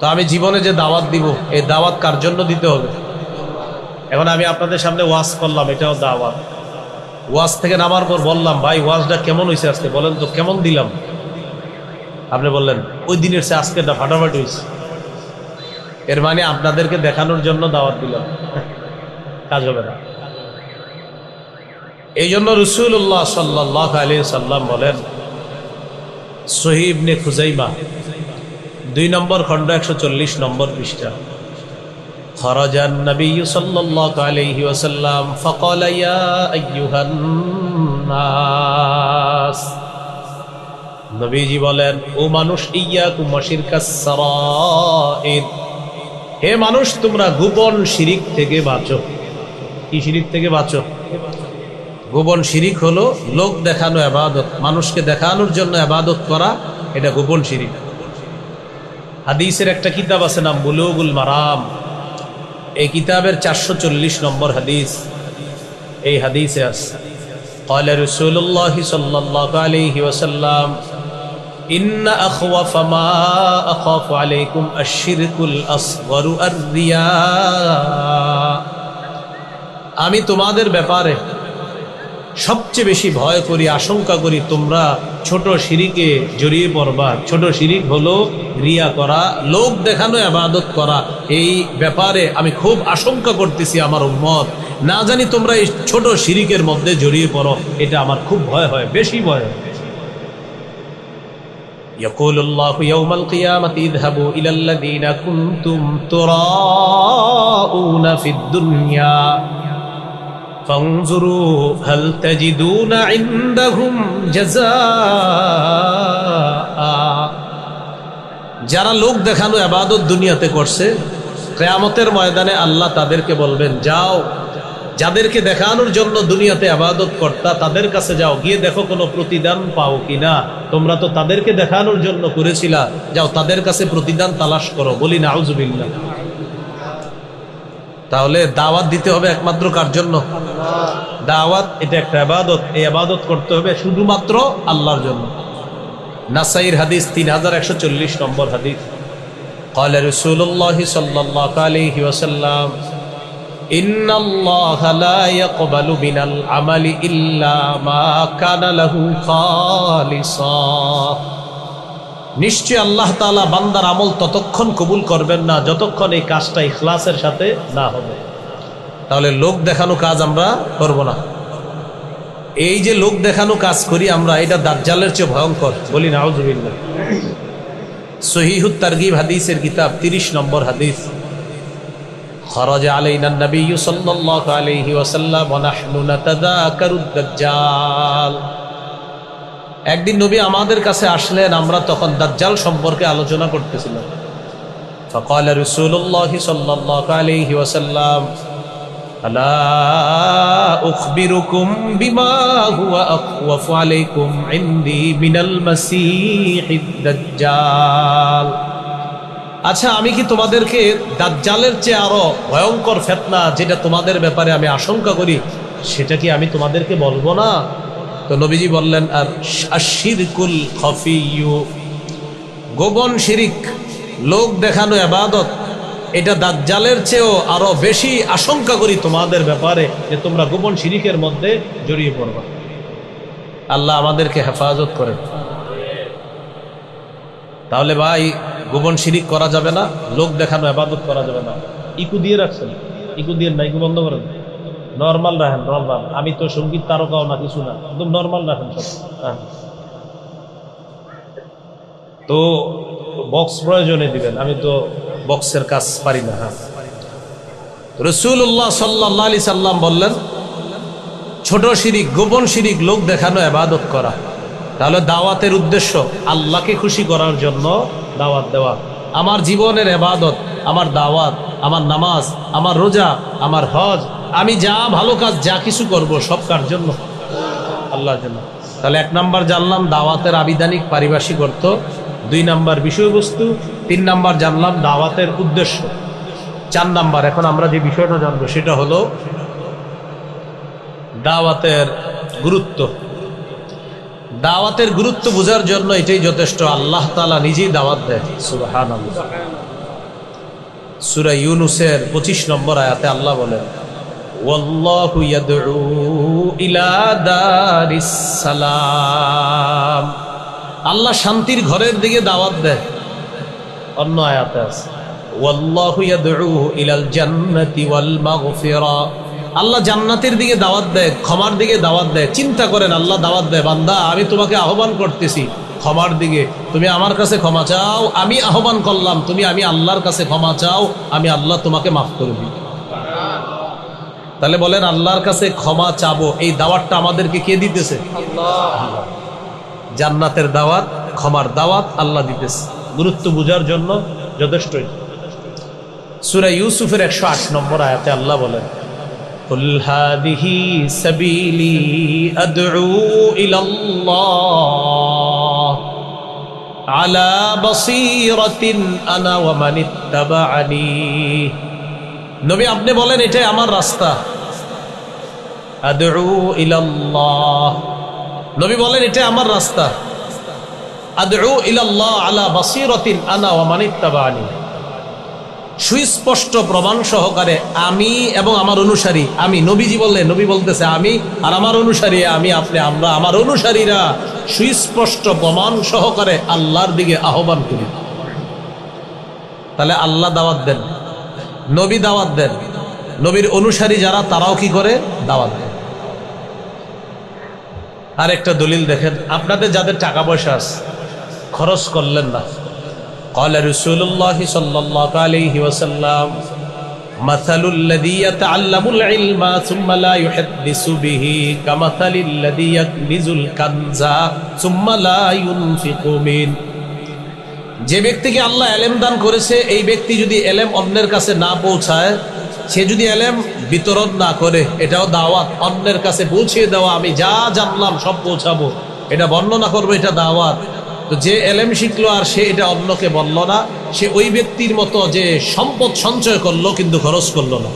তো আমি জীবনে যে দাওয়াত দিব, এই দাওয়াত কার জন্য দিতে হবে? এখন আমি আপনাদের সামনে ওয়াজ করলাম, এটাও দাওয়াত। ওয়াজ থেকে নামার পর বললাম, ভাই, ওয়াজটা কেমন হয়েছে আজকে? বলেন তো, কেমন দিলাম? আপনি বললেন, ওই দিনের সে আজকেরটা ফাটাফাটি হয়েছে এর মানে আপনাদেরকে দেখানোর জন্য দাওয়াত দিলাম। কাজ হবে না। এই জন্য রসুল্লাহ সাল্লাহ আলী সাল্লাম বলেন সহিবনে খুজাইমা দুই নম্বর খণ্ড একশো চল্লিশ নম্বর পৃষ্ঠা خرج النبي صلى الله عليه وسلم فقال يا أيها الناس নবীজি বলেন ও মানুষ ইয়া কুমাশির কাসরাইর হে মানুষ তোমরা গোপন শিরিক থেকে বাঁচো কি শিরিক থেকে বাঁচো গোপন শিরিক হলো লোক দেখানো আবাদত মানুষকে দেখানোর জন্য আবাদত করা এটা গোপন শিরিক হাদিসের একটা কিতাব আছে নাম বুলুগুল মারাম এই কিতাবের চারশো চল্লিশ নম্বর হাদিস এই হাদিসে আছে قال رسول الله صلى الله عليه وسلم إن أخوف ما أخاف عليكم الشرك الأصغر الرياء আমি তোমাদের ব্যাপারে সবচেয়ে বেশি ভয় করি আশঙ্কা করি তোমরা ছোট শিরিকে জড়িয়ে পড়বা ছোট শিরিক হলো রিয়া করা লোক দেখানো আবাদত করা এই ব্যাপারে আমি খুব আশঙ্কা করতেছি আমার উম্মত না জানি তোমরা এই ছোট শিরিকের মধ্যে জড়িয়ে পড়ো এটা আমার খুব ভয় হয় বেশি ভয় হয় يقول الله يوم القيامة اذهبوا إلى الذين كنتم تراءون في الدنيا فانظروا هل تجدون عندهم جزاء যারা লোক দেখানো আবাদত দুনিয়াতে করছে কেয়ামতের ময়দানে আল্লাহ তাদেরকে বলবেন যাও যাদেরকে দেখানোর জন্য দুনিয়াতে আবাদত কর্তা তাদের কাছে যাও গিয়ে দেখো কোনো প্রতিদান পাও কিনা তোমরা তো তাদেরকে দেখানোর জন্য করেছিলা যাও তাদের কাছে প্রতিদান তালাশ করো বলি না আউজুবিল্লা তাহলে দাওয়াত দিতে হবে একমাত্র কার জন্য দাওয়াত এটা একটা আবাদত এই আবাদত করতে হবে শুধুমাত্র আল্লাহর জন্য নাসাইর হাদিস তিন হাজার একশো চল্লিশ নম্বর হাদিস قال رسول الله صلى الله عليه وسلم إن الله لا يقبل من العمل إلا ما كان له خالصا নিশ্চয় আল্লাহ তাআলা বান্দার আমল ততক্ষণ কবুল করবেন না যতক্ষণ এই কাজটা ইখলাসের সাথে না হবে তাহলে লোক দেখানো কাজ আমরা করব না এই যে লোক দেখানো কাজ করি আমরা এটা দাজ্জালের চেয়ে ভয়ঙ্কর বলি না আউজুবিল্লাহ সহিহুত তারগিব হাদিসের কিতাব 30 নম্বর হাদিস خرج علينا النبي صلى الله عليه وسلم ونحن نتذاكر الدجال একদিন নবী আমাদের কাছে আসলেন আমরা তখন দাজ্জাল সম্পর্কে আলোচনা করতেছিলাম فقال رسول الله صلى الله عليه وسلم ألا أخبركم بما هو أخوف عليكم عندي من المسيح الدجال আচ্ছা আমি কি তোমাদেরকে দাজ্জালের চেয়ে আরো ভয়ঙ্কর ফেতনা যেটা তোমাদের ব্যাপারে আমি আশঙ্কা করি সেটা কি আমি তোমাদেরকে বলবো না তো নবীজি বললেন, আর আশিরকুল খফিয়ু। গোপন শিরিক, লোক দেখানো আবাদত, এটা দাজ্জালের চেয়েও আরও বেশি আশঙ্কা করি তোমাদের ব্যাপারে যে তোমরা গোপন শিরিকের মধ্যে জড়িয়ে পড়বা। আল্লাহ আমাদেরকে হেফাজত করে তাহলে ভাই, গোপন শিরিক করা যাবে না, লোক দেখানো আবাদত করা যাবে না। ইকু দিয়ে রাখছেন। ইকু দিয়ে না ইকু বন্ধ করেন। নর্মাল রাখেন নর্মাল আমি তো সংগীত তারকাও না, কিছু না। একদম নর্মাল রাখেন সব। হ্যাঁ। তো বক্স প্রয়োজনে দিবেন, আমি তো বক্সের কাজ পারি না হ্যাঁ। রসুল্লাহ সাল্লাহ আলি সাল্লাম বললেন, ছোট শিরিক, গোপন শিরিক লোক দেখানো আবাদত করা। তাহলে দাওয়াতের উদ্দেশ্য আল্লাহকে খুশি করার জন্য দাওয়াত দেওয়া। আমার জীবনের আবাদত আমার দাওয়াত, আমার নামাজ, আমার রোজা, আমার হজ আমি যা ভালো কাজ, যা কিছু করব, সব কার জন্য? আল্লাহর জন্য। তাহলে এক নাম্বার জানলাম, দাওয়াতের আবিধানিক পারিভাষিক অর্থ। দুই নাম্বার বিষয়বস্তু, তিন নাম্বার জানলাম, দাওয়াতের উদ্দেশ্য। চার নাম্বার, এখন আমরা যে বিষয়টা জানব, সেটা হলো দাওয়াতের গুরুত্ব। দাওয়াতের গুরুত্ব বোঝার জন্য এটাই যথেষ্ট। আল্লাহ তালা নিজেই দাওয়াত দেয়। সুবাহান সুরা ইউনুসের পঁচিশ নম্বর আয়াতে আল্লাহ বলেন ওয়াল্লাহু ইয়াদউ ইলা দারিস সালাম। আল্লাহ শান্তির ঘরের দিকে দাওয়াত দেয়। অন্য আয়াতে আছে ইয়াদউ ইলাল জান্নাতি ওয়াল মাগফিরা। আল্লাহ জান্নাতের দিকে দাওয়াত দেয়, ক্ষমার দিকে দাওয়াত দেয়। চিন্তা করেন, আল্লাহ দাওয়াত দেয়, বান্দা, আমি তোমাকে আহ্বান করতেছি ক্ষমার দিকে। তুমি আমার কাছে ক্ষমা চাও, আমি আহ্বান করলাম, তুমি আমি আল্লাহর কাছে ক্ষমা চাও, আমি আল্লাহ তোমাকে মাফ করে দিই। তাহলে বলেন আল্লাহর কাছে ক্ষমা চাবো এই দাওয়াতটা আমাদেরকে কে দিতেছে জান্নাতের দাওয়াত ক্ষমার দাওয়াত আল্লাহ দিতেছে গুরুত্ব বুঝার জন্য যথেষ্টই সুরা ইউসুফের একশো আট নম্বর আয়াতে আল্লাহ বলেন قل هذه سبيلي أدعو إلى الله على بصيرة أنا ومن اتبعني নবী, আপনি বলেন, এটাই আমার রাস্তা। নবী বলেন, এটাই আমার রাস্তা। আদউ ইলাল্লাহ আলা বাসিরাতিন আনা ওয়া মান ইত্তাবানি সুস্পষ্ট প্রমাণ সহকারে আমি এবং আমার অনুসারী, আমি নবীজি বললে, নবী বলতেছে, আমি আর আমার অনুসারী, আমি আপনি, আমরা আমার অনুসারীরা সুস্পষ্ট প্রমাণ সহকারে আল্লাহর দিকে আহ্বান করি। তাহলে আল্লাহ দাওয়াত দেন। নবী দাওয়াত দেন নবীর অনুসারী যারা তারাও কি করে দাওয়াত দেন আর একটা দলিল দেখেন আপনাদের যাদের টাকা পয়সা আছে খরচ করলেন না قال رسول الله صلى الله عليه وسلم مثل الذي يتعلم العلم ثم لا يحدث به كمثل الذي يكنز الكنز ثم لا ينفق منه যে ব্যক্তিকে আল্লাহ এলেম দান করেছে এই ব্যক্তি যদি এলেম অন্যের কাছে না পৌঁছায় সে যদি এলেম বিতরণ না করে এটাও দাওয়াত অন্যের কাছে পৌঁছে দেওয়া আমি যা জানলাম সব পৌঁছাবো এটা বর্ণনা করবো এটা দাওয়াত তো যে এলেম শিখলো আর সে এটা অন্যকে বলল না সে ওই ব্যক্তির মতো যে সম্পদ সঞ্চয় করলো কিন্তু খরচ করলো না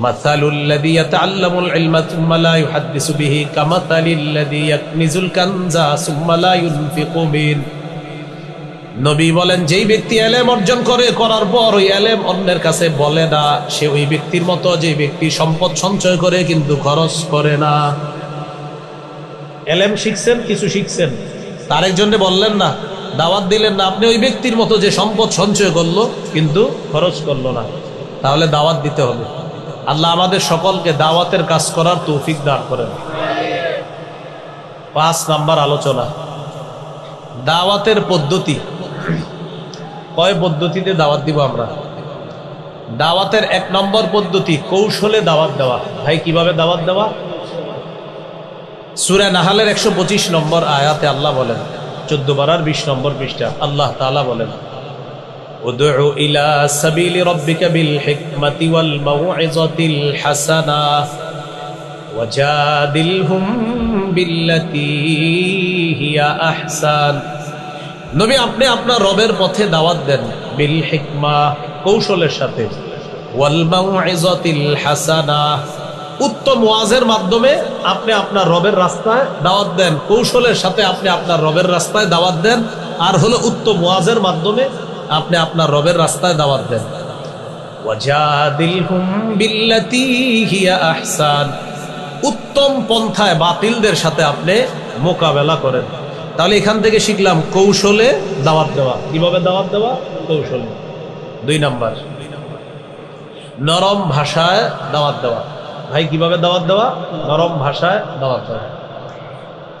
مثل الذي يتعلم العلم ثم لا يحدث به كمثل الذي يكنز الكنز ثم لا ينفق منه নবী বলেন যেই ব্যক্তি এলেম অর্জন করে করার পর ওই এলেম অন্যের কাছে বলে না। সে ওই ব্যক্তির মতো যে ব্যক্তি সম্পদ সঞ্চয় করে কিন্তু খরচ করে না। এলেম শিখছেন কিছু শিখছেন? তার একজনে বললেন না দাওয়াত দিলেন না। আপনি ওই ব্যক্তির মতো যে সম্পদ সঞ্চয় করল কিন্তু খরচ করল না। তাহলে দাওয়াত দিতে হবে। আল্লাহ আমাদের সকলকে দাওয়াতের কাজ করার তৌফিক দান করেন। পাঁচ নাম্বার আলোচনা। দাওয়াতের পদ্ধতি। কয় পদ্ধতিতে দাওয়াত দিব আমরা দাওয়াতের এক নম্বর পদ্ধতি কৌশলে দাওয়াত দেওয়া ভাই কিভাবে দাওয়াত দেওয়া সুরা নাহালের একশো পঁচিশ নম্বর আয়াতে আল্লাহ বলেন চোদ্দ বারার বিশ নম্বর পৃষ্ঠা আল্লাহ তালা বলেন ادع إلى سبيل ربك بالحكمة والموعظة الحسنة وجادلهم بالتي هي أحسن নবী, আপনি আপনার রবের পথে দাওয়াত দেন। বিল হিকমা, কৌশলের সাথে। হাসানা। উত্তম ওয়াজের মাধ্যমে আপনি আপনার রবের রাস্তায় দাওয়াত দেন। কৌশলের সাথে আপনি আপনার রবের রাস্তায় দাওয়াত দেন। আর হলো উত্তম ওয়াজের মাধ্যমে আপনি আপনার রবের রাস্তায় দাওয়াত দেন। উত্তম পন্থায় বাতিলদের সাথে আপনি মোকাবেলা করেন। তাহলে এখান থেকে শিখলাম কৌশলে দাওয়াত দেওয়া। কীভাবে দাওয়াত দেওয়া? কৌশলে। দুই নাম্বার। নরম ভাষায় দাওয়াত দেওয়া। ভাই, কীভাবে দাওয়াত দেওয়া? নরম ভাষায় দাওয়াত দেওয়া।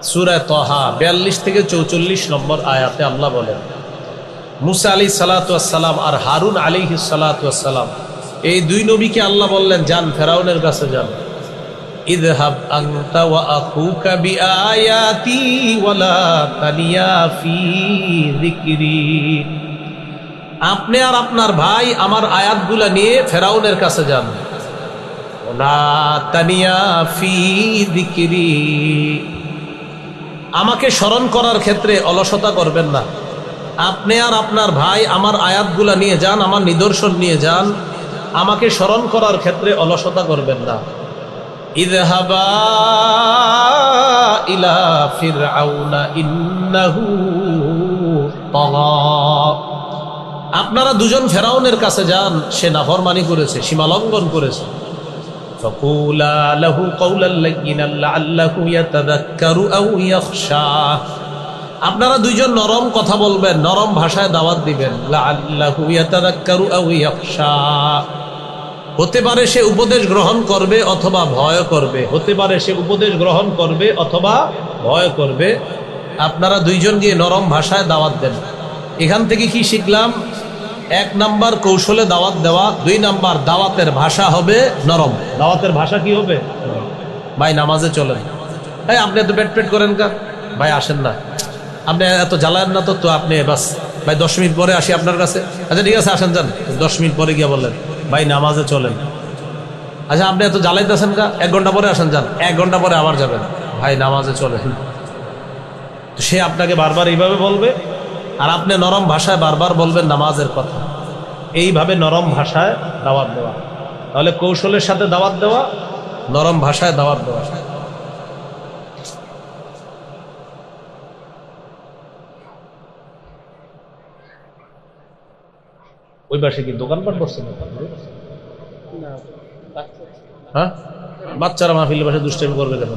সুরায় তহা, বিয়াল্লিশ থেকে চৌচল্লিশ নম্বর আয়াতে আল্লাহ বলেন, মুসা আলী সালাতাম আর হারুন আলী সালাতাম এই দুই নবীকে আল্লাহ বললেন, যান, ফেরাউনের কাছে যান। আনতা ওয়া আখুকা বিআয়াতি ওয়ালা তানিয়া ফি যিকরি। আপনি আর আপনার ভাই আমার আয়াতগুলা নিয়ে ফেরাউনের কাছে যান। ওলা তানিয়া ফি যিকরি। আমাকে স্মরণ করার ক্ষেত্রে অলসতা করবেন না। আপনি আর আপনার ভাই আমার আয়াতগুলা নিয়ে যান, আমার নিদর্শন নিয়ে যান। আমাকে স্মরণ করার ক্ষেত্রে অলসতা করবেন না। ইদহাবা ইলা ফিরআউনা ইন্নাহু তাগা আপনারা দুজন ফেরাউনের কাছে যান সে নাফরমানি করেছে সীমালঙ্ঘন করেছে فقولا له قولا لينا لعله يتذكر أو يخشى আপনারা দুইজন নরম কথা বলবেন নরম ভাষায় দাওয়াত দিবেন লাআল্লাহু ইয়াতাযাক্কারু আও ইয়াখশা হতে পারে সে উপদেশ গ্রহণ করবে অথবা ভয় করবে। হতে পারে সে উপদেশ গ্রহণ করবে অথবা ভয় করবে। আপনারা দুইজন গিয়ে নরম ভাষায় দাওয়াত দেন। এখান থেকে কি শিখলাম? এক নাম্বার কৌশলে দাওয়াত দেওয়া, দুই নাম্বার দাওয়াতের ভাষা হবে নরম। দাওয়াতের ভাষা কি হবে? ভাই, নামাজে চলেন। এই, আপনি এত পেট পেট করেন কা ভাই, আসেন না। আপনি এত জ্বালায়েন না তো তো আপনি বাস। ভাই, দশ মিনিট পরে আসি আপনার কাছে। আচ্ছা ঠিক আছে, আসেন, যান। দশ মিনিট পরে গিয়ে বললেন ভাই, নামাজে চলেন। আচ্ছা আপনি এত জ্বালাইতেছেন কা? এক ঘণ্টা পরে আসেন, যান। এক ঘণ্টা পরে আবার যাবেন। ভাই, নামাজে চলেন। তো সে আপনাকে বারবার এইভাবে বলবে, আর আপনি নরম ভাষায় বারবার বলবেন নামাজের কথা। এইভাবে নরম ভাষায় দাওয়াত দেওয়া। তাহলে কৌশলের সাথে দাওয়াত দেওয়া, নরম ভাষায় দাওয়াত দেওয়া। ওই পাশে কি দোকানপাট বসছে না। হ্যাঁ? বাচ্চারা মাহফিলের পাশে দুষ্টামি করবে কেন?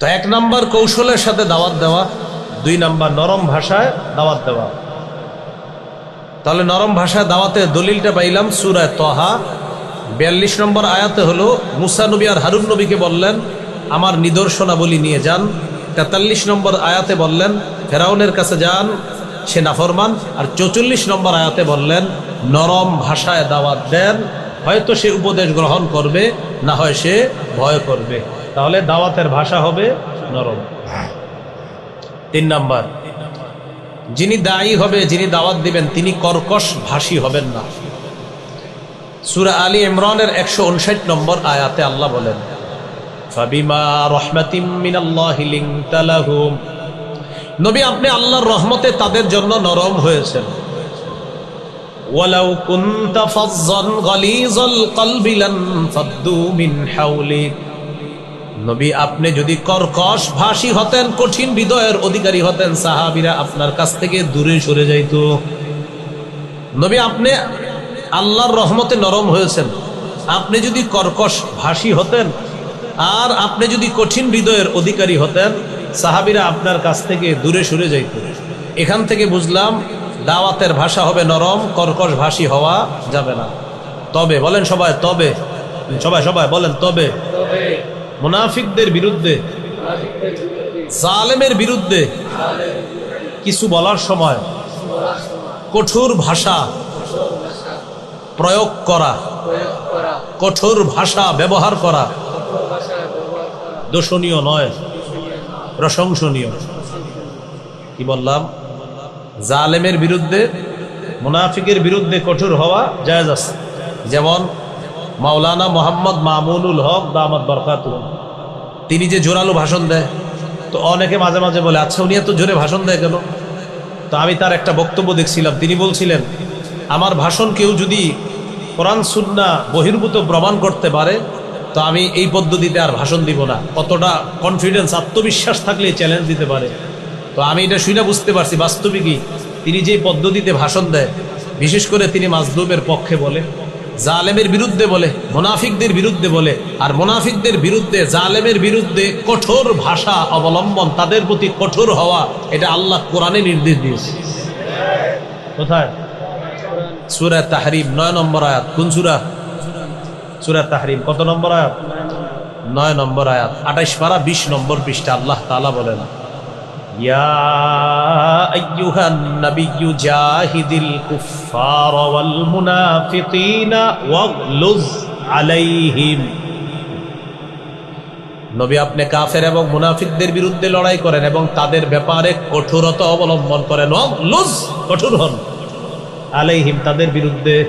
তো এক নাম্বার কৌশলের সাথে দাওয়াত দেওয়া দুই নাম্বার নরম ভাষায় দাওয়াত দেওয়া। তাহলে নরম ভাষায় দাওয়াতে দলিলটা পাইলাম সুরায় তহা। বিয়াল্লিশ নম্বর আয়াতে হলো, মুসা নবী আর হারুন নবীকে বললেন, আমার নিদর্শনাবলী নিয়ে যান। তেতাল্লিশ নম্বর আয়াতে বললেন, ফেরাউনের কাছে যান, সে নাফরমান। আর চৌচল্লিশ নম্বর আয়াতে বললেন, নরম ভাষায় দাওয়াত দেন, হয়তো সে উপদেশ গ্রহণ করবে, না হয় সে ভয় করবে। তাহলে দাওয়াতের ভাষা হবে নরম। তিন নাম্বার, যিনি দায়ী হবে, যিনি দাওয়াত দিবেন, তিনি কর্কশ ভাষী হবেন না। সুরা আলী ইমরানের একশো উনষাট নম্বর আয়াতে আল্লাহ বলেন নবী, আপনি আল্লাহর রহমতে তাদের জন্য নরম হয়েছেন। নবী, আপনি যদি কর্কশ ভাষী হতেন, কঠিন হৃদয়ের অধিকারী হতেন, সাহাবীরা আপনার কাছ থেকে দূরে সরে যাইতো। নবী, আপনি আল্লাহর রহমতে নরম হয়েছেন। আপনি যদি কর্কশ ভাষী হতেন, আর আপনি যদি কঠিন হৃদয়ের অধিকারী হতেন, সাহাবিরা আপনার কাছ থেকে দূরে সরে যাইত। এখান থেকে বুঝলাম, দাওয়াতের ভাষা হবে নরম, কর্কশ ভাষী হওয়া যাবে না। তবে, বলেন সবাই, তবে। সবাই সবাই, বলেন তবে। মুনাফিকদের বিরুদ্ধে, জালেমের বিরুদ্ধে কিছু বলার সময়, কঠোর ভাষা প্রয়োগ করা, কঠোর ভাষা ব্যবহার করা, দোষণীয় নয়, প্রশংসনীয়। কি বললাম? জালেমের বিরুদ্ধে, মুনাফিকের বিরুদ্ধে কঠোর হওয়া জায়জ আছে। যেমন মাওলানা মোহাম্মদ মামুনুল হক দামাদ বরকাত। তিনি যে জোরালো ভাষণ দেয়, তো অনেকে মাঝে মাঝে বলে আচ্ছা উনি এত জোরে ভাষণ দেয় কেন? তো আমি তার একটা বক্তব্য দেখছিলাম। তিনি বলছিলেন আমার ভাষণ কেউ যদি কোরআন, সুন্না বহির্ভূত প্রমাণ করতে পারে, তো আমি এই পদ্ধতিতে আর ভাষণ দিব না। কতটা কনফিডেন্স আত্মবিশ্বাস থাকলে চ্যালেঞ্জ দিতে পারে। তো আমি এটা শুনে বুঝতে পারছি বাস্তবিকই তিনি যে পদ্ধতিতে ভাষণ দেয়, বিশেষ করে তিনি মাজলুমের পক্ষে বলে, জালেমের বিরুদ্ধে বলে, মোনাফিকদের বিরুদ্ধে বলে, আর মোনাফিকদের বিরুদ্ধে, জালেমের বিরুদ্ধে কঠোর ভাষা অবলম্বন, তাদের প্রতি কঠোর হওয়া, এটা আল্লাহ কোরআনে নির্দেশ দিয়েছে। কোথায়? সুরা তাহরিম, নয় নম্বর আয়াত। কোন সুরা? সুরা তাহরিম, কত নম্বর আয়াত? নয় নম্বর আয়াত। আঠাইশ পারা, বিশ নম্বর পৃষ্ঠা আল্লাহ তালা বলেন নবী আপনি কাফের এবং মুনাফিকদের বিরুদ্ধে লড়াই করেন এবং তাদের ব্যাপারে কঠোরতা অবলম্বন করেন। কঠোর হন। আলাইহিম তাদের বিরুদ্ধে।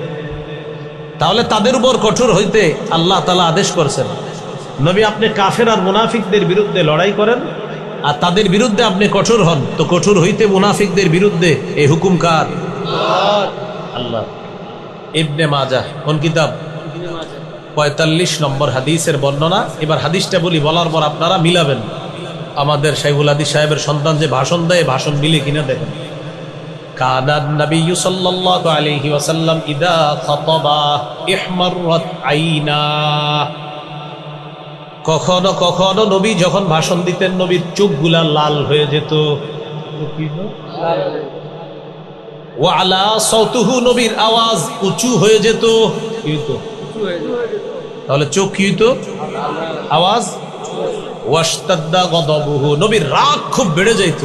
তাহলে তাদের উপর কঠোর হইতে আল্লাহ তালা আদেশ করছেন। নবী আপনি কাফের আর মুনাফিকদের বিরুদ্ধে লড়াই করেন। আর তাদের বিরুদ্ধে আপনি কঠোর হন তো কঠোর হইতে মুনাফিকদের বিরুদ্ধে এই হুকুম কার? আল্লাহ। ইবনে মাজা কোন কিতাব? পঁয়তাল্লিশ নম্বর হাদিসের বর্ণনা। এবার হাদিসটা বলি বলার পর আপনারা মিলাবেন। আমাদের সাইবুল হাদিস সাহেবের সন্তান যে ভাষণ দেয় ভাষণ মিলে কিনা দেখেন। কখনো কখনো নবী যখন ভাষণ দিতেন, নবীর চোখগুলা লাল হয়ে যেত। নবীর আওয়াজ উঁচু হয়ে যেত। তাহলে চোখ কি হইতো? আওয়াজ? ওয়াস্তাদ্দা নবীর রাগ খুব বেড়ে যাইত।